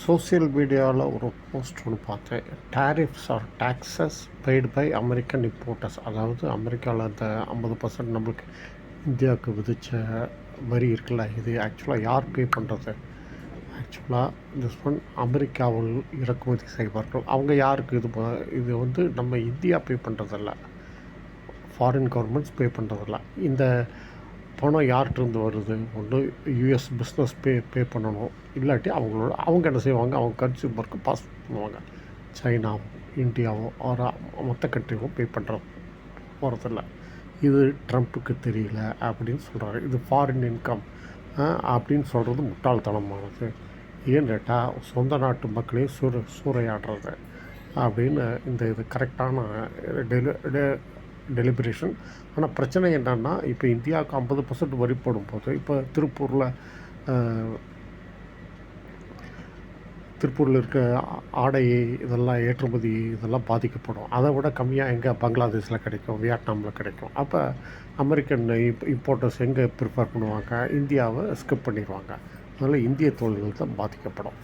Social மீடியாவில் ஒரு post ஒன்று பார்த்தேன். Tariffs are taxes paid by American importers அதாவது அமெரிக்காவில் அந்த ஐம்பது பர்சன்ட் நம்மளுக்கு இந்தியாவுக்கு விதித்த வரி இருக்குல்ல இது ஆக்சுவலாக யார் பே பண்ணுறது ஆக்சுவலாக திஸ் ஒன் அமெரிக்காவில் இறக்குமதி செய்வார்கள். அவங்க யாருக்கு இது இது வந்து நம்ம இந்தியா பே பண்ணுறதில்ல ஃபாரின் கவர்மெண்ட்ஸ் பே பண்ணுறதில்ல இந்த பணம் யார்கிட்டருந்து வருது? ஒன்று யூஎஸ் பிஸ்னஸ் பே பே பண்ணணும். இல்லாட்டி அவங்களோட அவங்க என்ன செய்வாங்க? அவங்க கன்சியூமருக்கு பாஸ் பண்ணுவாங்க. சைனாவோ இந்தியாவோ ஆர் மற்ற கண்ட்ரிவோ பே பண்ணுறது போகிறதில்ல இது ட்ரம்ப்புக்கு தெரியல அப்படின்னு சொல்கிறாரு இது ஃபாரின் இன்கம் அப்படின்னு சொல்கிறது முட்டாள்தனமானது. ஏன்னு கேட்டால் சொந்த நாட்டு மக்களையும் சூற சூறையாடுறது அப்படின்னு இந்த இது கரெக்டான டெலி டெலிபரேஷன் ஆனால் பிரச்சனை என்னன்னா இப்போ இந்தியாவுக்கு ஐம்பது பர்சன்ட் வரி போடும்போது இப்போ திருப்பூரில் திருப்பூரில் இருக்க ஆடை இதெல்லாம் ஏற்றுமதி இதெல்லாம் பாதிக்கப்படும். அதை விட கம்மியாக எங்கே பங்களாதேஷில் கிடைக்கும் வியட்நாமில் கிடைக்கும். அப்போ அமெரிக்கன் இப் இம்போர்ட்டர்ஸ் எங்கே ப்ரிஃபர் பண்ணுவாங்க? இந்தியாவை ஸ்கிப் பண்ணிடுவாங்க. அதனால் இந்திய தொழில்கள் தான் பாதிக்கப்படும்.